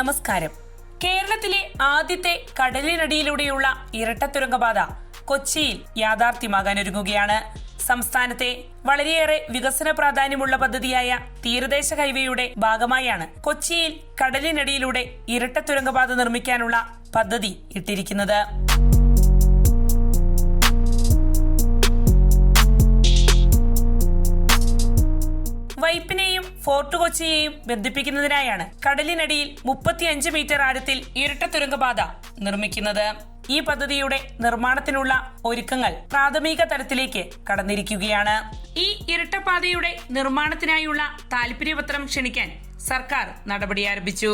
നമസ്കാരം. കേരളത്തിലെ ആദ്യത്തെ കടലിനടിയിലൂടെയുള്ള ഇരട്ട തുരങ്കപാത കൊച്ചിയിൽ യാഥാർത്ഥ്യമാകാനൊരുങ്ങുകയാണ് സംസ്ഥാനത്തെ വളരെയേറെ വികസന പ്രാധാന്യമുള്ള പദ്ധതിയായ തീരദേശ ഹൈവേയുടെ ഭാഗമായാണ് കൊച്ചിയിൽ കടലിനടിയിലൂടെ ഇരട്ട തുരങ്കപാത നിർമ്മിക്കാനുള്ള പദ്ധതി ഇട്ടിരിക്കുന്നത്. ഫോർട്ട് കൊച്ചിയെയും ബന്ധിപ്പിക്കുന്നതിനായാണ് കടലിനടിയിൽ മുപ്പത്തിയഞ്ച് മീറ്റർ ആഴത്തിൽ ഇരട്ട തുരങ്കപാത നിർമ്മിക്കുന്നത്. ഈ പദ്ധതിയുടെ നിർമ്മാണത്തിനുള്ള ഒരുക്കങ്ങൾ പ്രാഥമിക തലത്തിലേക്ക് കടന്നിരിക്കുകയാണ്. ഈ ഇരട്ടപാതയുടെ നിർമ്മാണത്തിനായുള്ള താല്പര്യപത്രം ക്ഷണിക്കാൻ സർക്കാർ നടപടി ആരംഭിച്ചു.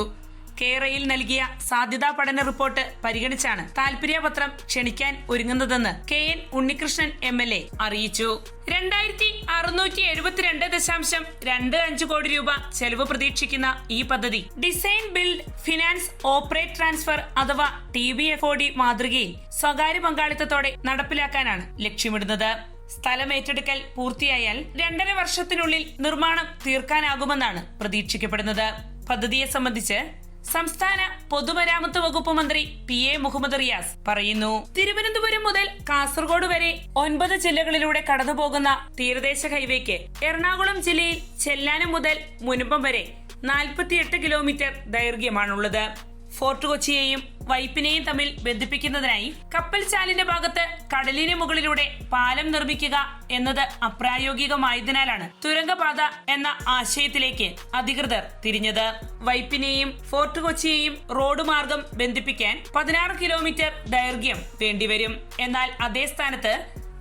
കേരയിൽ നൽകിയ സാധ്യതാ പഠന റിപ്പോർട്ട് പരിഗണിച്ചാണ് താല്പര്യപത്രം ക്ഷണിക്കാൻ ഒരുങ്ങുന്നതെന്ന് K N Unnikrishnan M L A അറിയിച്ചു. രണ്ടായിരത്തി അറുന്നൂറ്റി എഴുപത്തിരണ്ട് ദശാംശം രണ്ട് അഞ്ച് കോടി രൂപ ചെലവ് പ്രതീക്ഷിക്കുന്ന ഈ പദ്ധതി design build finance operate transfer അഥവാ T B F O D മാതൃകയിൽ സ്വകാര്യ പങ്കാളിത്തത്തോടെ നടപ്പിലാക്കാനാണ് ലക്ഷ്യമിടുന്നത്. സ്ഥലം ഏറ്റെടുക്കൽ പൂർത്തിയായാൽ രണ്ടര വർഷത്തിനുള്ളിൽ നിർമ്മാണം തീർക്കാനാകുമെന്നാണ് പ്രതീക്ഷിക്കപ്പെടുന്നത്. പദ്ധതിയെ സംബന്ധിച്ച് സംസ്ഥാന പൊതുമരാമത്ത് വകുപ്പ് മന്ത്രി പി എ മുഹമ്മദ് റിയാസ് പറയുന്നു. തിരുവനന്തപുരം മുതൽ കാസർഗോഡ് വരെ ഒൻപത് ജില്ലകളിലൂടെ കടന്നുപോകുന്ന തീരദേശ ഹൈവേക്ക് എറണാകുളം ജില്ലയിൽ ചെല്ലാനം മുതൽ മുനമ്പം വരെ നാൽപ്പത്തിയെട്ട് കിലോമീറ്റർ ദൈർഘ്യമാണുള്ളത്. ഫോർട്ട് കൊച്ചിയെയും വൈപ്പിനെയും തമ്മിൽ ബന്ധിപ്പിക്കുന്നതിനായി കപ്പൽ ചാലിന്റെ ഭാഗത്ത് കടലിന് മുകളിലൂടെ പാലം നിർമ്മിക്കുക എന്നത് അപ്രായോഗികമായതിനാലാണ് തുരങ്കപാത എന്ന ആശയത്തിലേക്ക് അധികൃതർ തിരിഞ്ഞത്. വൈപ്പിനെയും ഫോർട്ട് കൊച്ചിയെയും റോഡ് മാർഗം ബന്ധിപ്പിക്കാൻ പതിനാറ് കിലോമീറ്റർ ദൈർഘ്യം വേണ്ടിവരും. എന്നാൽ അതേ സ്ഥാനത്ത്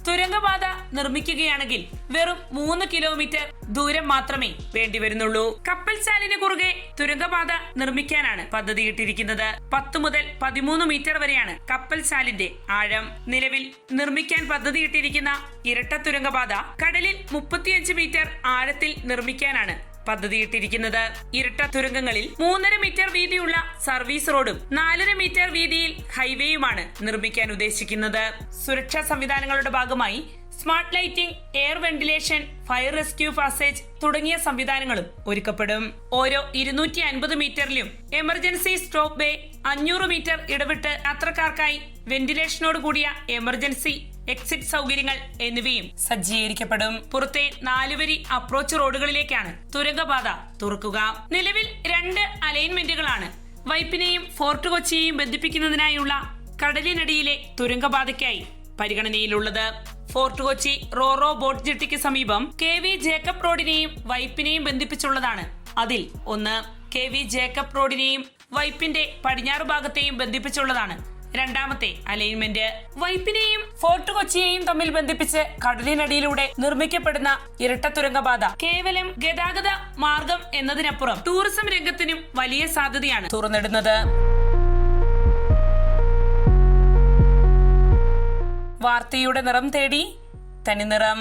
തുരങ്കപാത നിർമ്മിക്കുകയാണെങ്കിൽ വെറും മൂന്ന് കിലോമീറ്റർ ദൂരം മാത്രമേ വേണ്ടിവരുന്നുള്ളൂ കപ്പൽ ചാലിന് കുറുകെ തുരങ്കപാത നിർമ്മിക്കാനാണ് പദ്ധതിയിട്ടിരിക്കുന്നത്. പത്ത് മുതൽ പതിമൂന്ന് മീറ്റർ വരെയാണ് കപ്പൽ ചാലിന്റെ ആഴം. നിലവിൽ നിർമ്മിക്കാൻ പദ്ധതിയിട്ടിരിക്കുന്ന ഇരട്ട തുരങ്കപാത കടലിൽ മുപ്പത്തിയഞ്ച് മീറ്റർ ആഴത്തിൽ നിർമ്മിക്കാനാണ് പദ്ധതിയിട്ടിരിക്കുന്നത്. ഇരട്ട തുരങ്കങ്ങളിൽ മൂന്നര മീറ്റർ വീതിയുള്ള സർവീസ് റോഡും നാലര മീറ്റർ വീതിയിൽ ഹൈവേയുമാണ് നിർമ്മിക്കാൻ ഉദ്ദേശിക്കുന്നത്. സുരക്ഷാ സംവിധാനങ്ങളുടെ ഭാഗമായി smart lighting air ventilation fire rescue passage തുടങ്ങിയ സംവിധാനങ്ങളും ഒരുക്കപ്പെടും. ഓരോ ഇരുന്നൂറ്റി അൻപത് മീറ്ററിലും എമർജൻസി സ്റ്റോപ്പ് ബേ അഞ്ഞൂറ് മീറ്റർ ഇടവിട്ട് യാത്രക്കാർക്കായി വെന്റിലേഷനോട് കൂടിയ എമർജൻസി എക്സിറ്റ് സൗകര്യങ്ങൾ എന്നിവയും സജ്ജീകരിക്കപ്പെടും. പുറത്തെ നാലുവരി അപ്രോച്ച് റോഡുകളിലേക്കാണ് തുരങ്കപാത തുറക്കുക. നിലവിൽ രണ്ട് അലൈൻമെന്റുകളാണ് വൈപ്പിനെയും ഫോർട്ട് കൊച്ചിയെയും ബന്ധിപ്പിക്കുന്നതിനായുള്ള കടലിനടിയിലെ തുരങ്കപാതയ്ക്കായി പരിഗണനയിലുള്ളത്. ഫോർട്ട് കൊച്ചി റോറോ ബോട്ട് ജെട്ടിക്ക് സമീപം കെ വി ജേക്കബ് റോഡിനെയും വൈപ്പിനെയും ബന്ധിപ്പിച്ചുള്ളതാണ് അതിൽ ഒന്ന്. കെ വി ജേക്കബ് റോഡിനെയും വൈപ്പിന്റെ പടിഞ്ഞാറ് ഭാഗത്തെയും ബന്ധിപ്പിച്ചുള്ളതാണ് രണ്ടാമത്തെ അലൈൻമെന്റ് വൈപ്പിനെയും ഫോർട്ട് കൊച്ചിയെയും തമ്മിൽ ബന്ധിപ്പിച്ച് കടലിനടിയിലൂടെ നിർമ്മിക്കപ്പെടുന്ന ഇരട്ട തുരങ്കപാത. കേവലം ഗതാഗത മാർഗം എന്നതിനപ്പുറം ടൂറിസം രംഗത്തിനും വലിയ സാധ്യതയാണ് തുറന്നിടുന്നത്. വാർത്തയുടെ നിറം തേടി തനിനിറം.